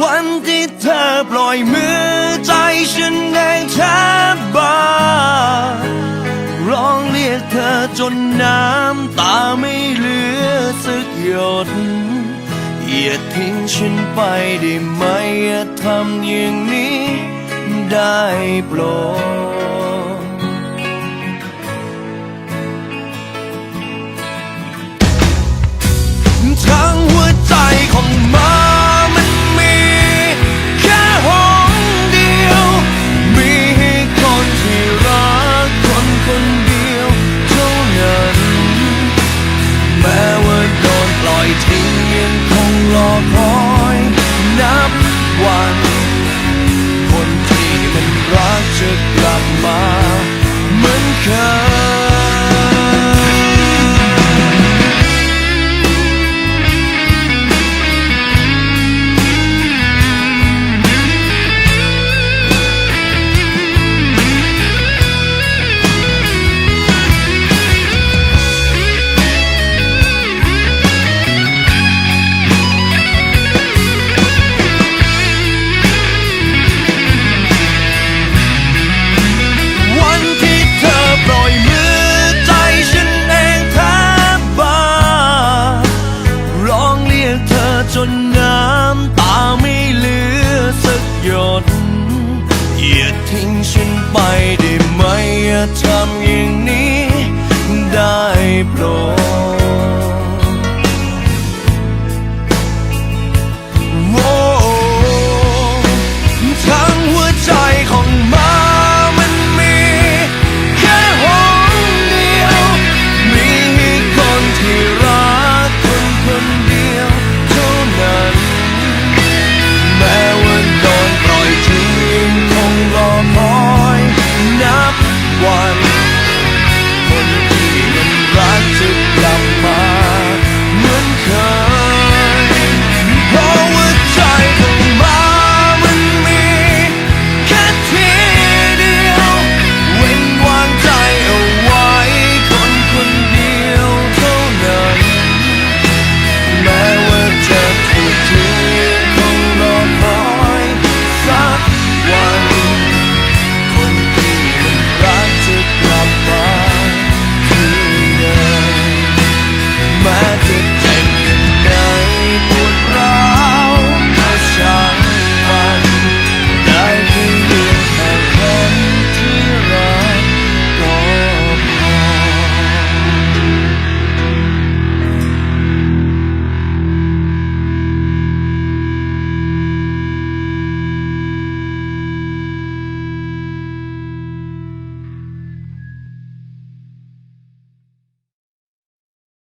วันที่เธอปล่อยมือใจฉันได้แทบบ้าร้องเรียกเธอจนน้ำตาไม่เหลือสักหยดอย่าทิ้งฉันไปได้ไหมอย่าทำอย่างนี้ได้โปรด หยด อย่าทิ้งฉันไปได้ไหมอย่าทำอย่าง